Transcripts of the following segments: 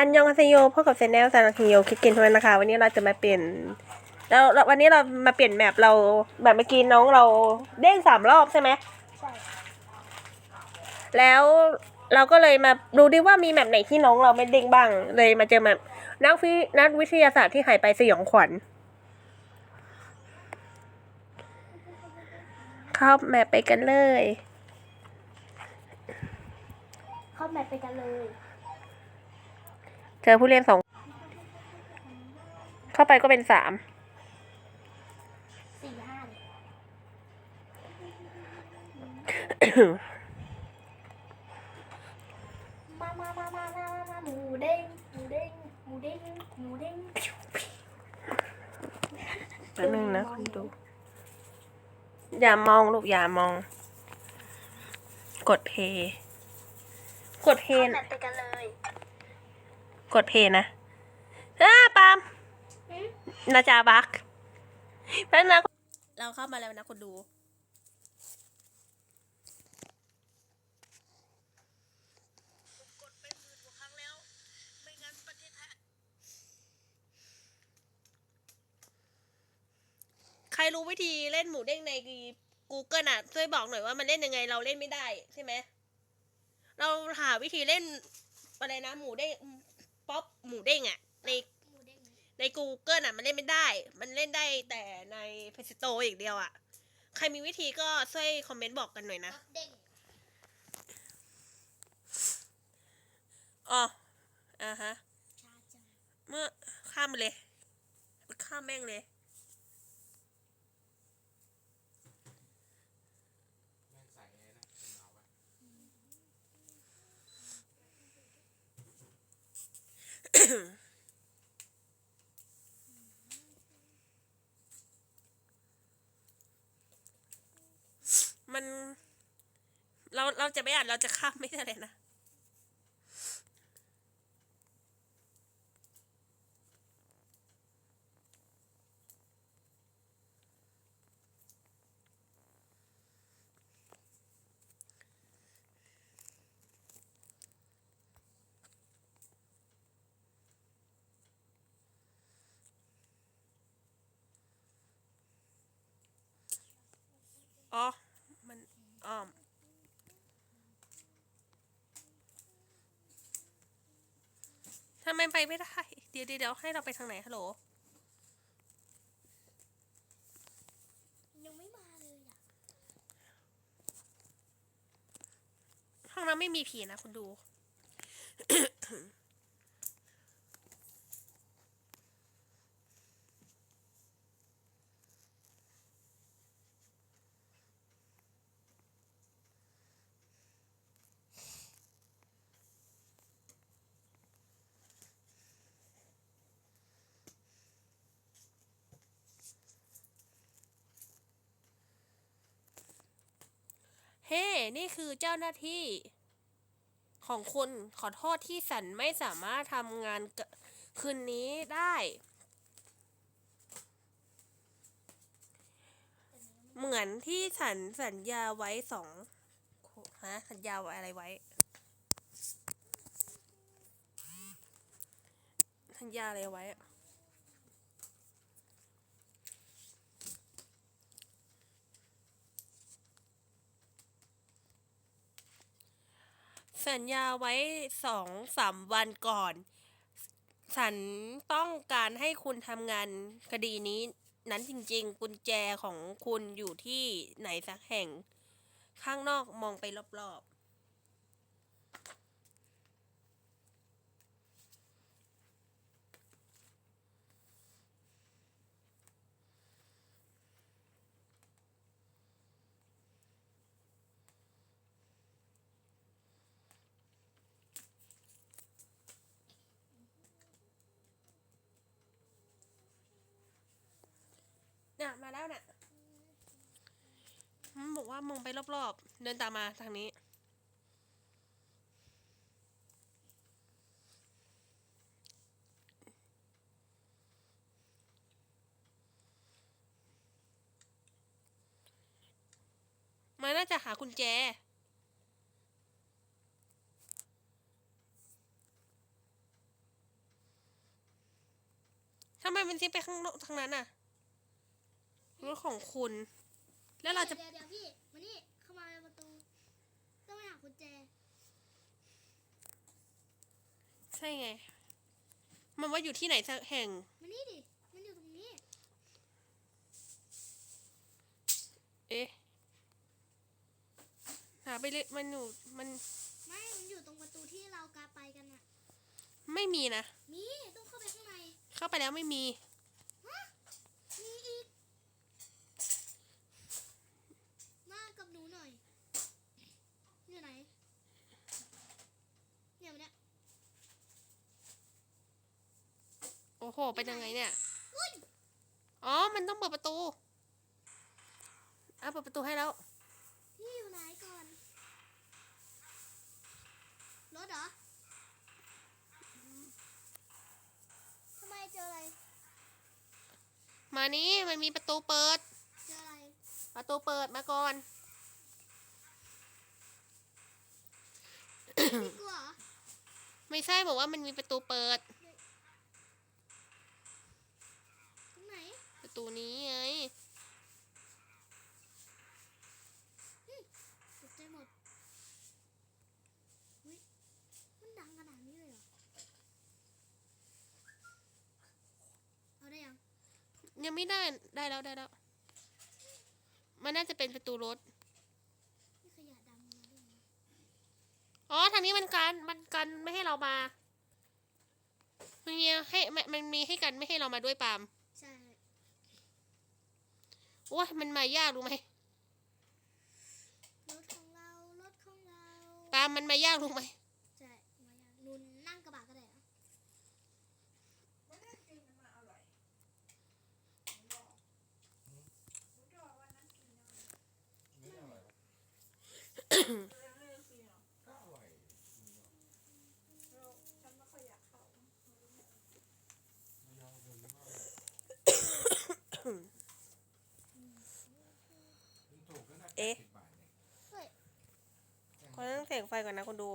อันยองฮาเซโยพบกับเซนเนลซานาคิโยคิดกินทำไมนะคะ วันนี้เราจะมาเปลี่ยนแล้ววันนี้เรามาเปลี่ยนแมปเราแบบเมื่อกี้น้องเราเด้งสามรอบใช่ไหมใช่แล้วเราก็เลยมาดูดิว่ามีแมปไหนที่น้องเราไม่เด้งบ้าง เลยมาเจอแมปนักวินักวิทยาศาสตร์ที่หายไปสยองขวัญเข้าแมปไปกันเลยเข้าแมปไปกันเลย เจอผู้เล่นสอง เข้าไปก็เป็นสามสี่ห้าเลยมามามามามามามาหมูเด้งหมูเด้งหมูเด้งหมูเด้งแป๊บนึงนะคุณดู อย่ามองลูกอย่ามอง กดเพย์กดเพเข้าย์แมปไปกันเลย กดเพย์นะอ้าปามนาจาบักแป๊บนะเราเข้ามาแล้วนะคุณดูใครรู้วิธีเล่นหมูเด้งใน Google อะ ช่วยบอกหน่อยว่ามันเล่นยังไงเราเล่นไม่ได้ใช่ไหม เราหาวิธีเล่นอะไรนะ หมูเด้ง ป๊อปหมูเด้งอะในหมูเด้งใน Google อะ มันเล่นไม่ได้ มันเล่นได้แต่ใน Play Store อย่างเดียวอะใครมีวิธีก็ช่วยคอมเมนต์บอกกันหน่อยนะเด้งอ๋อ อ่าฮะ ชาจัง เมื่อข้ามไปเลย ข้ามแม่งเลย แม่งใส่เลยนะคุณเอาปะ มัน เราเราจะไม่อ่านเราจะข้ามไม่ได้เลยนะ อ๋อ มันอ้อม ทำไมไปไม่ได้เดี๋ยวเดี๋ยวเดี๋ยวให้เราไปทางไหนฮัลโหล ยังไม่มาเลยอะห้องนั้นไม่มีผีนะคุณดู นี่คือเจ้าหน้าที่ ของคุณขอโทษที่สันไม่สามารถทำงานคืนนี้ได้ เหมือนที่สันสัญญาไว้สองฮะสัญญาไว้อะไรไว้ สัญญาอะไรไว้ สัญญาไว้สองสามวันก่อนสันต้องการให้คุณทำงานคดีนี้นั้นจริงๆ กุญแจของคุณอยู่ที่ไหนสักแห่ง ข้างนอกมองไปรอบๆ น่ะมาแล้วน่ะมันบอกว่ามองไปรอบๆ เดินตามมาทางนี้ มันน่าจะหากุญแจทำไมมันซิปไปข้างนอกทางนั้นอะ รถของคุณ แล้วเราจะ เดี๋ยวเดี๋ยวพี่มานี่เข้ามาในประตูต้องไปหากุญแจใช่ไง มันว่าอยู่ที่ไหนสักแห่ง มานี่ดิมันอยู่ตรงนี้ เอ๊ะ หาไปเลยมันอยู่ มันไม่ มันอยู่ตรงประตูที่เรากาไปกันอะไม่มีนะ มีต้องเข้าไปข้างใน เข้าไปแล้วไม่มีมีอีก มากับหนูหน่อย อยู่ไหน เนี่ยมันเนี่ย โอ้โห เป็นยังไงเนี่ยอุ้ยอ๋อ มันต้องเปิดประตูอะเปิดประตูให้แล้ว พี่อยู่ไหนก่อน รถเหรอทำไมเจออะไร มานี้มันมีประตูเปิด เจออะไร ประตูเปิดมาก่อนพี่กลัวเหรอไม่ใช่บอกว่ามันมีประตูเปิด ประตูนี้ไงตกใจหมดอุ๊ยมันดังขนาดนี้เลยเหรอ เอาได้ยัง ยังไม่ได้ ได้แล้วได้แล้ว มันน่าจะเป็นประตูรถ นี่ขยะดำมาด้วยนะอ๋อ ทางนี้มันกัน มันกันไม่ให้เรามา มันมีให้ มันมันมีให้กันไม่ให้เรามาด้วยปาล์มใช่ โอ้ยมันมายากรู้ไหมรถของเรา รถของเราปาล์มมันมายากรู้ไหมใช่มายังนุนนั่งกระบะก็ได้เหรอไม่อร่อยหรอกก็อร่อยไม่ยอมคนไม่อร่อยมันถูกก็ได้แป เอ๊ะ ดสิบบาทเนี่ย เฮ้ย ขอตั้งเสียงไฟก่อนนะคนดู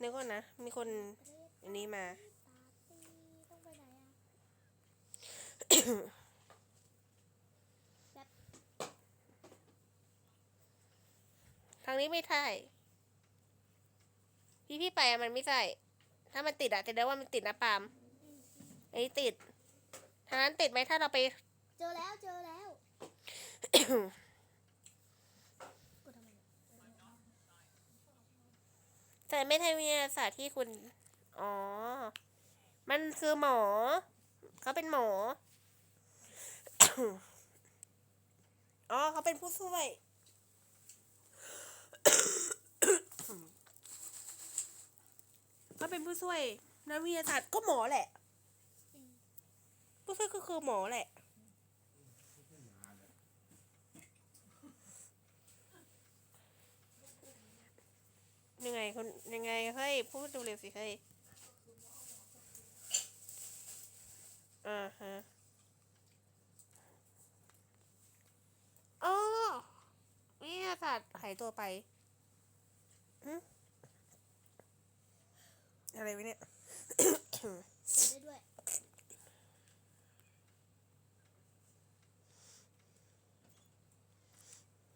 นึกก่อนนะ มีคนอันนี้มา ต้องไปไหนอะทางนี้ไม่ใช่พี่พี่ไปอะมันไม่ใช่ ถ้ามันติดอะจะได้ว่ามันติดนะปาล์มอืมอันนี้ติดทางนั้นติดไหมถ้าเราไป เจอแล้วเจอแล้ว แต่ไม่ใช่วิทยาศาสตร์ที่คุณ อ๋อ มันคือหมอ เขาเป็นหมอ อ๋อ เขาเป็นผู้ช่วย เขาเป็นผู้ช่วยนักวิทยาศาสตร์ก็หมอแหละ ผู้ช่วยก็คือหมอแหละ ไม่ใช่หมาเลย ยังไงคนยังไงเฮ้ ยพูดดูเร็วสิเฮ้ยอ่าฮะอ๋อวิทยศาสตร์หายตัวไปอะไรวะเนี่ยเจอได้ด้วย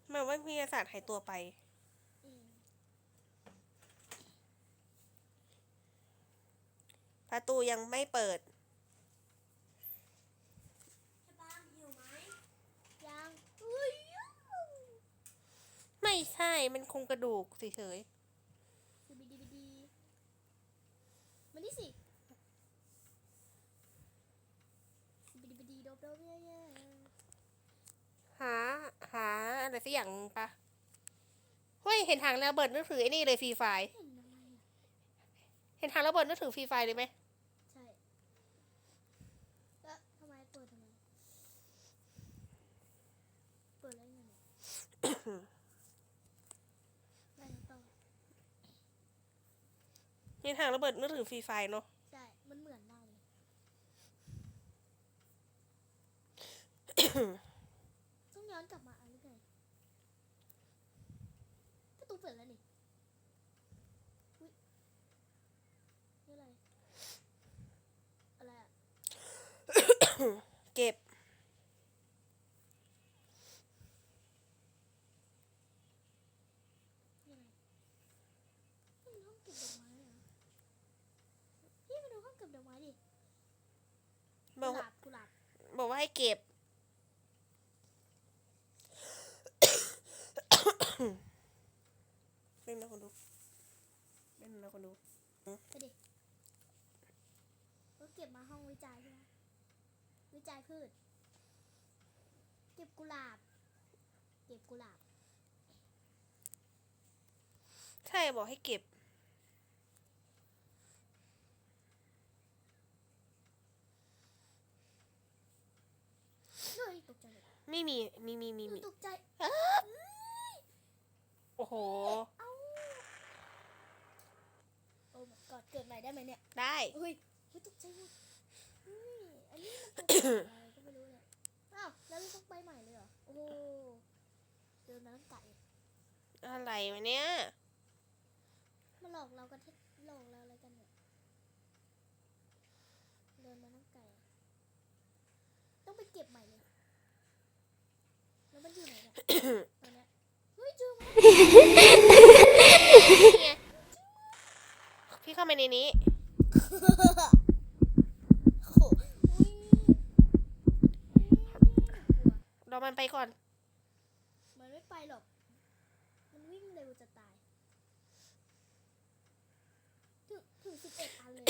หมายว่าวิทยาศาสตร์หายตัวไป อืม ประตูยังไม่เปิดยังอุ้ยไม่ใช่ มันคงกระดูกเฉยดูบีดีบีดีมานี่สิบีดีบีดีโดบโดบเย่เย่ๆหา หา อะไรสักอย่างปะเฮ้ย เห็นทางระเบิดนึกถือไอ้นี่เลยฟรีไฟล์เห็นอะไรอะเห็นทางระเบิดนึกถึงฟรีไฟล์เลยไหม ใช่แล้วทำไมเปิดทำไม เปิดแล้วยังไงเนี่ย ได้ต่อเห็นทางระเบิดนึกถึงฟรีไฟล์เนาะใช่ มันเหมือนมากเลย ต้องย้อนกลับมาอ่านหรือไงประตูเปิดแล้วนี่อุ๊ย ก็บดอกไม้เหรอพี่มาดูห้องเก็บดอกไม้ดิ บอ กุ ก หลาบกุหลาบ บอกว่า ให้เก็บเป็นนะคนดูเป็นนะคนดูไปดิก็เก็บมาห้องวิจัยใช่ไหมวิจัยพืช เก็บกุหลาบ เก็บกุหลาบ ใช่บอกให้เก็บ เฮ้ยตกใจเลย ไม่มีมีมีมีหนูมีตกใจโอ้โหเอ้าโอ้ my god เกิดใหม่ได้ไหมเนี่ยได้เฮ้ยเฮ้ยตกใจหมดเฮ้ยอันนี้มันตัวอะไรก็ไม่รู้เนี่ยอ้าวแล้วเราต้องไปใหม่เลยเหรอโอ้โหเดินมาตั้งไก่อะไรวะเนี่ยมาหลอกเรากันเทหลอกเราอะไรกันเนี่ยเดินมาตั้งไก่ ต้องไปเก็บใหม่ พี่เข้ามาในนี้โอ้โหอุ๊ยอุ๊ยกลัวรอมันไปก่อน มันไม่ไปหรอก มันวิ่งเร็วจะตาย ถึงถึงสิบเอ็ดอันเลย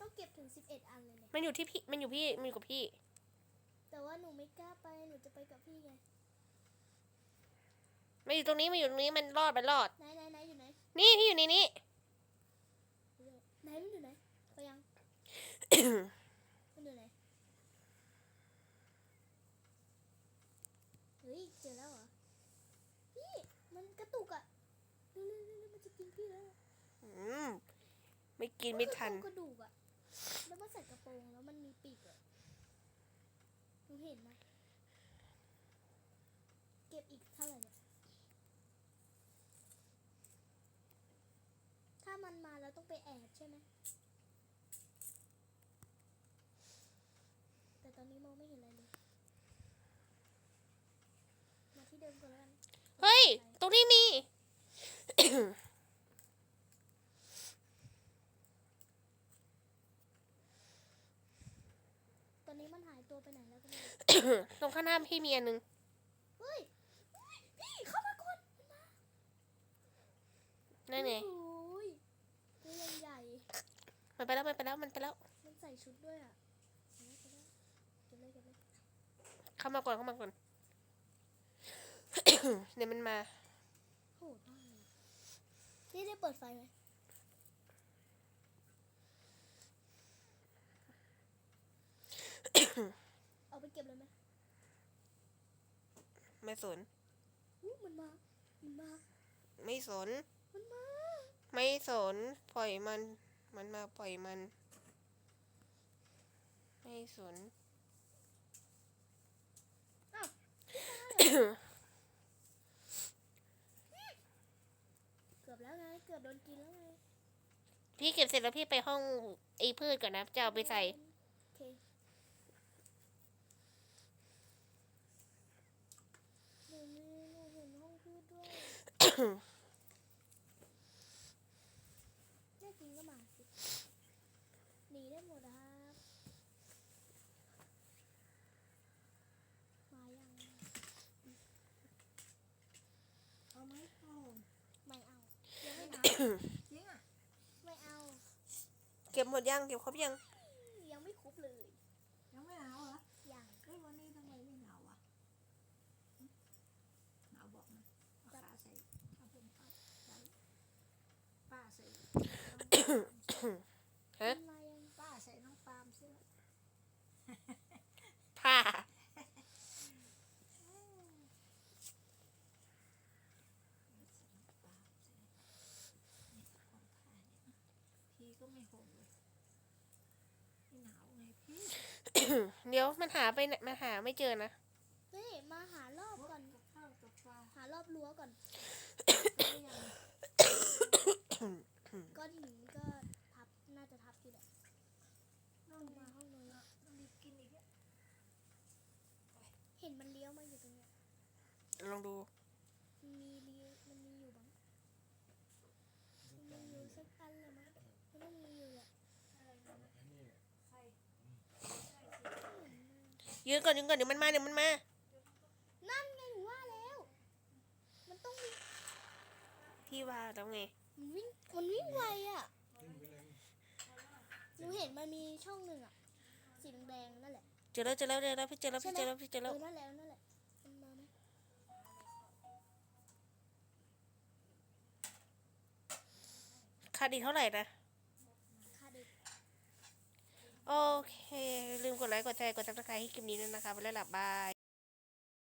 ต้องเก็บถึงสิบเอ็ดอันเลยเนี่ย มันอยู่ที่พี่ มันอยู่พี่ มันอยู่กับพี่ แต่ว่าหนูไม่กล้าไปหนูจะไปกับพี่ไงมันอยู่ตรงนี้มันอยู่ตรงนี้มันรอดมันรอด ไหนไหนไหนอยู่ไหนนี่พี่อยู่ในนี้ไหนมันอยู่ไหนไปยัง มันอยู่ไหนเฮ้ยเจอแล้วเหรอพี่มันกระตุกอะเร็วเร็วเร็วมันจะกินพี่แล้วอืมไม่กินไม่ทัน กระดูกอะแล้วมันใส่กระโปรงแล้วมันมีปีกอะูเห็นไหมเก็บอีกเท่าไหร่เนี่ยถ้ามันมาแล้วต้องไปแอบใช่ไหมแต่ตอนนี้มองไม่เห็นอะไรเลย มาที่เดิมก่อนแล้วกัน เฮ้ย ตรงนี้มี ตอนนี้มันหายตัวไปไหนแล้วก็ไม่รู้ ตรงข้างหน้าพี่มีอันหนึงเฮ้ยเฮ้ยพี่เข้ามาก่อนมันมานั่นไงโอ้ยตัวยังใหญ่มันไปแล้วมันไปแล้วมันไปแล้ว มันใส่ชุดด้วยอะเอาไว้ก็ได้เก็บเลยเก็บเลยเข้ามาก่อนเข้ามาก่อนเดี๋ยวมันมาโหดมากเลยนี่ได้เปิดไฟไหม เอาไปเก็บเลยไหมไม่สนอู้มันมา มันมา ไม่สน มันมา ไม่สน ปล่อยมัน มันมาปล่อยมัน ไม่สนอ้าวเกือบแล้วไง เกือบโดนกินแล้วไง พี่เก็บเสร็จแล้วพี่ไปห้องไอ้พืชก่อนนะ จะเอาไปใส่ โอเคหนูมีหนูเห็นห้องพืช ด้วยแน่จริงก็มาสิหนีได้หมดครับมายังเอาไหมเอาไม่เอายังไม่เอาจริงอะไม่เอา เก็บหมดยัง เก็บครบยังไม่ครบเลย ยังไม่หนาวเหรอ ยัง เอ้ยวันนี้ทำไมไม่หนาวอะหึหนาวบอกนะเอาขาใส่เอาผมป้าใส่ป้าใส่น้องปาล์ม ฮะมายังป้าใส่น้องปาล์มสิละผ้าพี่ก็ไม่ห่มเลยพี่หนาวไงพี่เดี๋ยวมันหาไปไหนมันหาไม่เจอนะ นี่มาหารอบก่อน กับข้าวกับปลาหารอบรั้วก่อนได้ยังก้อนหินก็ ห้งมาห้องน้นต้องรีกินอีกอะเห็นมันเลี้ยวมาอยู่ตรงเนี้ยลองดู มีเลี้ยวมันมีอยู่บ้างมันมีอยู่สักอันเลยมั้งมันต้อมีอยู่แหละยืนก่อนยืนก่อนเดี๋ยวมันมาเดี๋ยวมันมา นั่นไงหนูว่าแล้ว มันต้องมีที่ว่าต้องไง มันวิ่งมันวิ่งไวอะ หนูเห็นมันมีช่องหนึ่งอะสีแดงๆนั่นแหละเจอแล้วเจอแล้วเจอแล้วพี่เจอแล้วพี่เจอแล้วพี่เจอเอแล้วอนั่นแหละนั่นแหละมันมาไหมค่าดีเท่าไหร่นะคาเด็กโอเค ลืมกดไลค์กดแชร์กดซับสไครต์ให้คลิปนี้ด้วยนะคะไปแล้วหลับบาย